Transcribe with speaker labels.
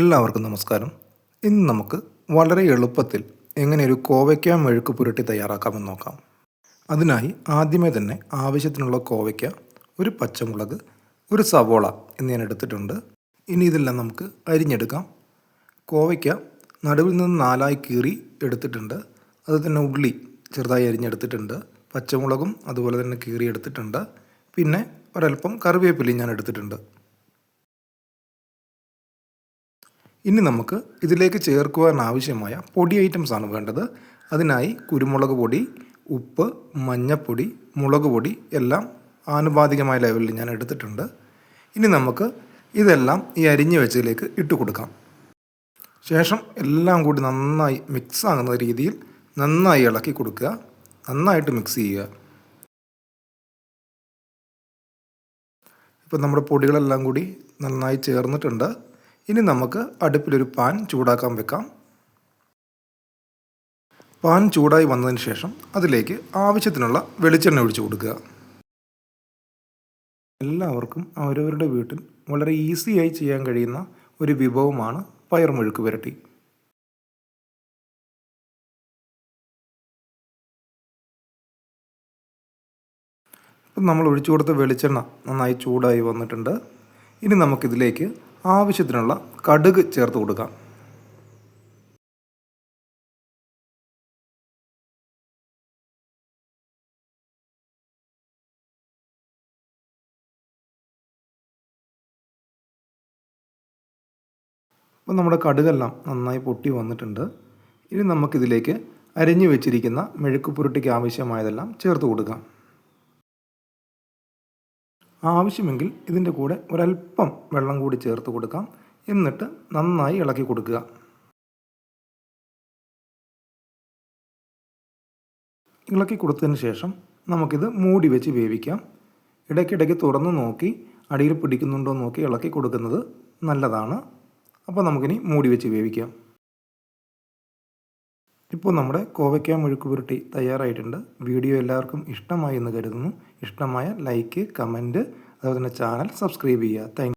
Speaker 1: എല്ലാവർക്കും നമസ്കാരം. ഇന്ന് നമുക്ക് വളരെ എളുപ്പത്തിൽ എങ്ങനെ ഒരു കോവയ്ക്ക മെഴുക്ക് പുരട്ടി തയ്യാറാക്കാമെന്ന് നോക്കാം. അതിനായി ആദ്യമേ തന്നെ ആവശ്യത്തിനുള്ള കോവയ്ക്ക ഒരു പച്ചമുളക് ഒരു സവോള എന്ന് ഞാൻ എടുത്തിട്ടുണ്ട്. ഇനി ഇതെല്ലാം നമുക്ക് അരിഞ്ഞെടുക്കാം. കോവയ്ക്ക നടുവിൽ നിന്ന് നാലായി കീറി എടുത്തിട്ടുണ്ട്. അത് തന്നെ ഉള്ളി ചെറുതായി അരിഞ്ഞെടുത്തിട്ടുണ്ട്. പച്ചമുളകും അതുപോലെ തന്നെ കീറി എടുത്തിട്ടുണ്ട് പിന്നെ ഒരല്പം കറിവേപ്പിലയും ഞാൻ എടുത്തിട്ടുണ്ട്. ഇനി നമുക്ക് ഇതിലേക്ക് ചേർക്കുവാൻ ആവശ്യമായ പൊടി ഐറ്റംസ് ആണ് വേണ്ടത്. അതിനായി കുരുമുളക് പൊടി ഉപ്പ് മഞ്ഞപ്പൊടി മുളക് പൊടി എല്ലാം ആനുപാതികമായ ലെവലിൽ ഞാൻ എടുത്തിട്ടുണ്ട്. ഇനി നമുക്ക് ഇതെല്ലാം ഈ അരിഞ്ഞു വെച്ചതിലേക്ക് ഇട്ട് കൊടുക്കാം. ശേഷം എല്ലാം കൂടി നന്നായി മിക്സ് ആകുന്ന രീതിയിൽ നന്നായി ഇളക്കി കൊടുക്കുക. നന്നായിട്ട് മിക്സ് ചെയ്യുക. ഇപ്പം നമ്മുടെ പൊടികളെല്ലാം കൂടി നന്നായി ചേർന്നിട്ടുണ്ട്. ഇനി നമുക്ക് അടുപ്പിലൊരു പാൻ ചൂടാക്കാൻ വെക്കാം. പാൻ ചൂടായി വന്നതിന് ശേഷം അതിലേക്ക് ആവശ്യത്തിനുള്ള വെളിച്ചെണ്ണ ഒഴിച്ചു കൊടുക്കുക. എല്ലാവർക്കും അവരവരുടെ വീട്ടിൽ വളരെ ഈസിയായി ചെയ്യാൻ കഴിയുന്ന ഒരു വിഭവമാണ് പയർമെഴുക്ക് പുരട്ടി. ഇപ്പം നമ്മൾ ഒഴിച്ചു കൊടുത്ത വെളിച്ചെണ്ണ നന്നായി ചൂടായി വന്നിട്ടുണ്ട്. ഇനി നമുക്കിതിലേക്ക് ആവശ്യത്തിനുള്ള കടുക് ചേർത്ത് കൊടുക്കാം. അപ്പോൾ നമ്മുടെ കടുകെല്ലാം നന്നായി പൊട്ടി വന്നിട്ടുണ്ട്. ഇനി നമുക്കിതിലേക്ക് അരിഞ്ഞു വെച്ചിരിക്കുന്ന മെഴുക്കുപുരട്ടിക്ക് ആവശ്യമായതെല്ലാം ചേർത്ത് കൊടുക്കാം. ആവശ്യമെങ്കിൽ ഇതിന്റെ കൂടെ ഒരല്പം വെള്ളം കൂടി ചേർത്ത് കൊടുക്കാം. എന്നിട്ട് നന്നായി ഇളക്കി കൊടുക്കുക. ഇളക്കി കൊടുത്തതിന് ശേഷം നമുക്കിത് മൂടി വെച്ച് വേവിക്കാം. ഇടയ്ക്കിടയ്ക്ക് തുറന്നു നോക്കി അടിയിൽ പിടിക്കുന്നുണ്ടോ നോക്കി ഇളക്കി കൊടുക്കുന്നത് നല്ലതാണ്. അപ്പോൾ നമുക്കിനി മൂടി വെച്ച് വേവിക്കാം. ഇപ്പോൾ നമ്മുടെ കോവയ്ക്ക മുഴുക്ക് പുരട്ടി തയ്യാറായിട്ടുണ്ട്. വീഡിയോ എല്ലാവർക്കും ഇഷ്ടമായി എന്ന് കരുതുന്നു. ഇഷ്ടമായ ലൈക്ക് കമന്റ് അതുപോലെ തന്നെ ചാനൽ സബ്സ്ക്രൈബ് ചെയ്യുക. താങ്ക്